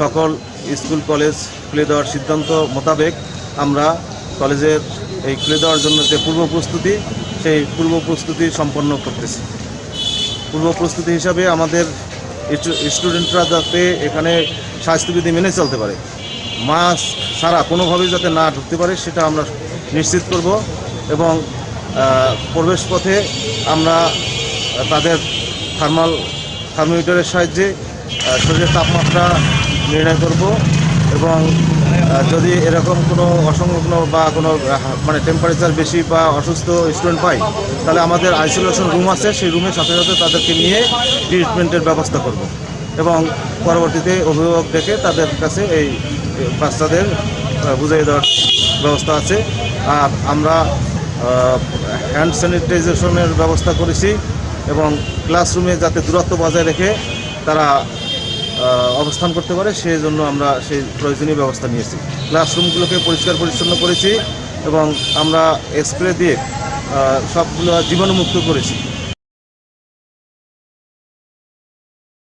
সকল school, college খুলে দেওয়ার সিদ্ধান্ত মোতাবেক আমরা কলেজের এই খুলে দেওয়ার জন্য যে পূর্ব প্রস্তুতি, সেই পূর্ব প্রস্তুতি সম্পন্ন করতেছি। পূর্ব প্রস্তুতি হিসাবে আমাদের স্টুডেন্টরা যাতে এখানে স্বাস্থ্যবিধি মেনে চলতে পারে, মাস্ক ছাড়া কোনোভাবেই যাতে না ঢুকতে পারে, সেটা আমরা নিশ্চিত করব এবং প্রবেশ পথে আমরা তাদের থার্মাল, থার্মোমিটারের সাহায্যে শরীরের তাপমাত্রা নির্ণয় করব এবং যদি এরকম কোনো অসংলগ্ন বা কোনো মানে টেম্পারেচার বেশি বা অসুস্থ স্টুডেন্ট পাই, তাহলে আমাদের আইসোলেশন রুম আছে, সেই রুমের সাথে সাথে তাদেরকে নিয়ে ট্রিটমেন্টের ব্যবস্থা করব। এবং পরবর্তীতে অভিভাবক ডেকে তাদের কাছে এই বাচ্চাদের বুঝিয়ে দেওয়ার ব্যবস্থা আছে। আর আমরা হ্যান্ড স্যানিটাইজেশনের ব্যবস্থা করেছি এবং ক্লাসরুমে যাতে দূরত্ব বজায় রেখে তারা অবস্থান করতে পারে সেই জন্য আমরা সেই প্রয়োজনীয় ব্যবস্থা নিয়েছি। ক্লাসরুমগুলোকে পরিষ্কার পরিচ্ছন্ন করেছি এবং আমরা স্প্রে দিয়ে সবগুলো জীবাণুমুক্ত করেছি।